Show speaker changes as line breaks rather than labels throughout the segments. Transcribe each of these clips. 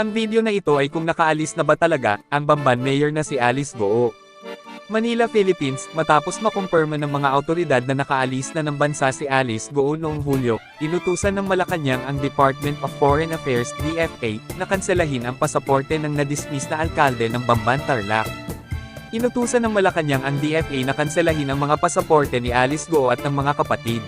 Ang video na ito ay kung nakaalis na ba talaga ang Bamban Mayor na si Alice Goo. Manila, Philippines, matapos makumpirma ng mga autoridad na nakaalis na ng bansa si Alice Goo noong Hulyo, inutusan ng Malacanang ang Department of Foreign Affairs DFA na kanselahin ang pasaporte ng nadismiss na alkalde ng Bamban Tarlac. Inutusan ng Malacanang ang DFA na kanselahin ang mga pasaporte ni Alice Goo at ng mga kapatid.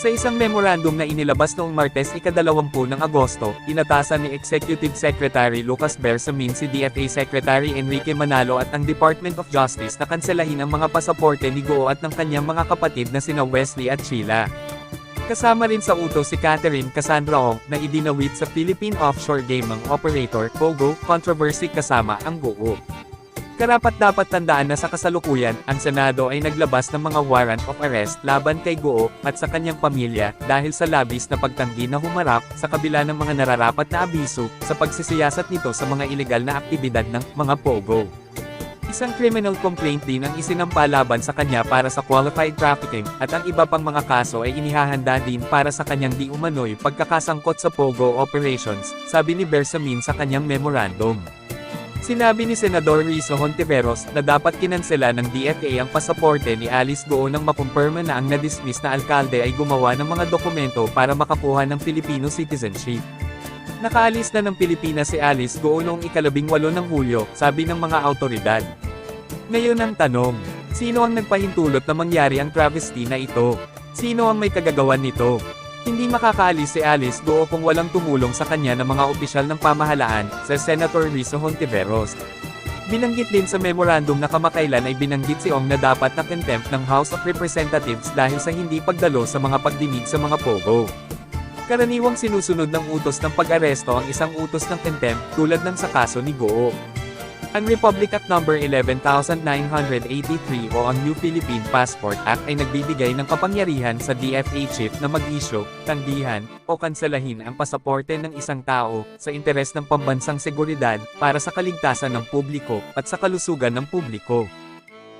Sa isang memorandum na inilabas noong Martes ikadalawampu ng Agosto, inatasan ni Executive Secretary Lucas Bersamin si DFA Secretary Enrique Manalo at ang Department of Justice na kanselahin ang mga pasaporte ni Goo at ng kanyang mga kapatid na sina Wesley at Sheila. Kasama rin sa utos si Catherine Cassandra Ong na idinawit sa Philippine Offshore Gaming Operator POGO controversy kasama ang Goo. Karapat dapat tandaan na sa kasalukuyan, ang Senado ay naglabas ng mga warrant of arrest laban kay Goo at sa kanyang pamilya dahil sa labis na pagtanggi na humarap sa kabila ng mga nararapat na abiso sa pagsisiyasat nito sa mga ilegal na aktibidad ng mga POGO. Isang criminal complaint din ang isinampa laban sa kanya para sa qualified trafficking at ang iba pang mga kaso ay inihahanda din para sa kanyang di umano'y pagkakasangkot sa POGO operations, sabi ni Bersamin sa kanyang memorandum. Sinabi ni Senador Rizzo Hontiveros na dapat kinansela ng DFA ang pasaporte ni Alice Goo nang makumpirma na ang nadismiss na alkalde ay gumawa ng mga dokumento para makakuha ng Filipino citizenship. Nakaalis na ng Pilipinas si Alice Goo noong ikalabing walo ng Hulyo, sabi ng mga autoridad. Ngayon ang tanong, sino ang nagpahintulot na mangyari ang travesty na ito? Sino ang may kagagawan nito? Hindi makakaalis si Alice Goo kung walang tumulong sa kanya ng mga opisyal ng pamahalaan, sa Senator Rizzo Hontiveros. Binanggit din sa memorandum na kamakailan ay binanggit si Ong na dapat na contempt ng House of Representatives dahil sa hindi pagdalo sa mga pagdinig sa mga pogo. Karaniwang sinusunod ng utos ng pag-aresto ang isang utos ng contempt tulad ng sa kaso ni Goo. Ang Republic Act No. 11,983 o ang New Philippine Passport Act ay nagbibigay ng kapangyarihan sa DFA chief na mag-issue, tanggihan, o kanselahin ang pasaporte ng isang tao, sa interes ng pambansang seguridad, para sa kaligtasan ng publiko, at sa kalusugan ng publiko.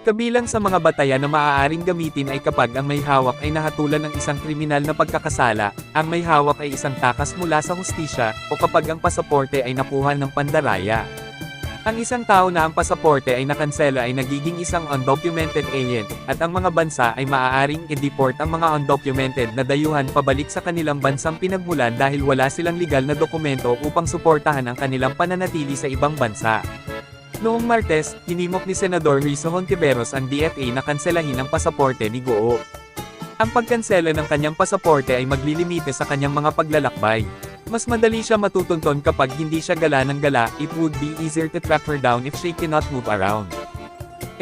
Kabilang sa mga batayan na maaaring gamitin ay kapag ang may hawak ay nahatulan ng isang kriminal na pagkakasala, ang may hawak ay isang takas mula sa hustisya, o kapag ang pasaporte ay nakuha ng pandaraya. Ang isang tao na ang pasaporte ay nakansela ay nagiging isang undocumented alien, at ang mga bansa ay maaaring i-deport ang mga undocumented na dayuhan pabalik sa kanilang bansang pinagmulan dahil wala silang legal na dokumento upang suportahan ang kanilang pananatili sa ibang bansa. Noong Martes, hinimok ni Senador Rizzo Hontiveros ang DFA na kanselahin ang pasaporte ni Goo. Ang pagkansela ng kanyang pasaporte ay maglilimite sa kanyang mga paglalakbay. Mas madali siya matutunton kapag hindi siya gala ng gala, it would be easier to track her down if she cannot move around.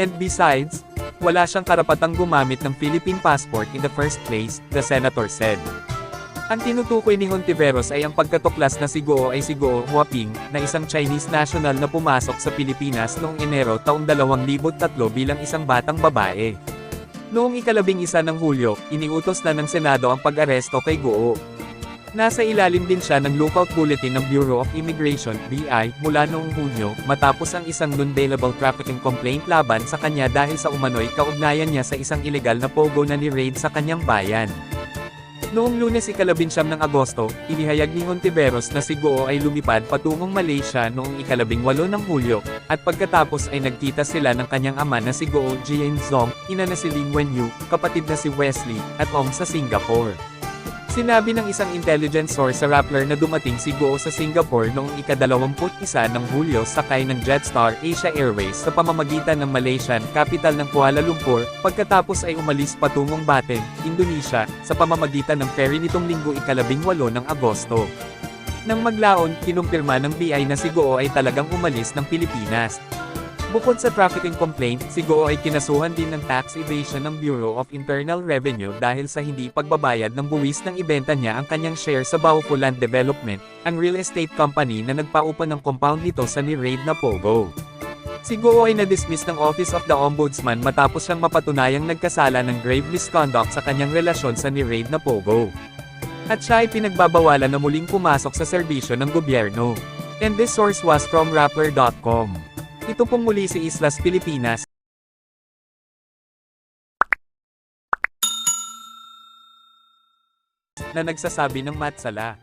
And besides, wala siyang karapatang gumamit ng Philippine passport in the first place, the senator said. Ang tinutukoy ni Hontiveros ay ang pagkatuklas na si Goo ay si Goo Huaping, na isang Chinese national na pumasok sa Pilipinas noong Enero taong 2003 bilang isang batang babae. Noong ikalabing isa ng Hulyo, iniutos na ng Senado ang pag-aresto kay Goo. Nasa ilalim din siya ng lookout bulletin ng Bureau of Immigration, BI, mula noong Hunyo, matapos ang isang non-bailable trafficking complaint laban sa kanya dahil sa umano'y kaugnayan niya sa isang ilegal na pogo na ni-raid sa kanyang bayan. Noong lunes ikalabinsyam ng Agosto, inihayag ni Hontiveros na si Goo ay lumipad patungong Malaysia noong ikalabing walo ng Hulyo, at pagkatapos ay nagkita sila ng kanyang ama na si Goo Jian Zong, ina na si Lin Wenyu, kapatid na si Wesley, at Ong sa Singapore. Sinabi ng isang intelligence source sa Rappler na dumating si Goo sa Singapore noong ika-21 ng Hulyo sakay ng Jetstar Asia Airways sa pamamagitan ng Malaysian capital ng Kuala Lumpur, pagkatapos ay umalis patungong Baten, Indonesia, sa pamamagitan ng ferry nitong linggo ikalabing walo ng Agosto. Nang maglaon, kinumpirma ng BI na si Goo ay talagang umalis ng Pilipinas. Bukod sa trafficking complaint, si Goo ay kinasuhan din ng tax evasion ng Bureau of Internal Revenue dahil sa hindi pagbabayad ng buwis ng ibenta niya ang kanyang share sa Baupo Land Development, ang real estate company na nagpaupa ng compound nito sa ni-raid na Pogo. Si Goo ay na-dismiss ng Office of the Ombudsman matapos siyang mapatunayang nagkasala ng grave misconduct sa kanyang relasyon sa ni-raid na Pogo. At siya ay pinagbabawalan na muling pumasok sa serbisyo ng gobyerno. And this source was from Rappler.com. Ito pong muli si Islas Pilipinas. na nagsasabi ng matsala.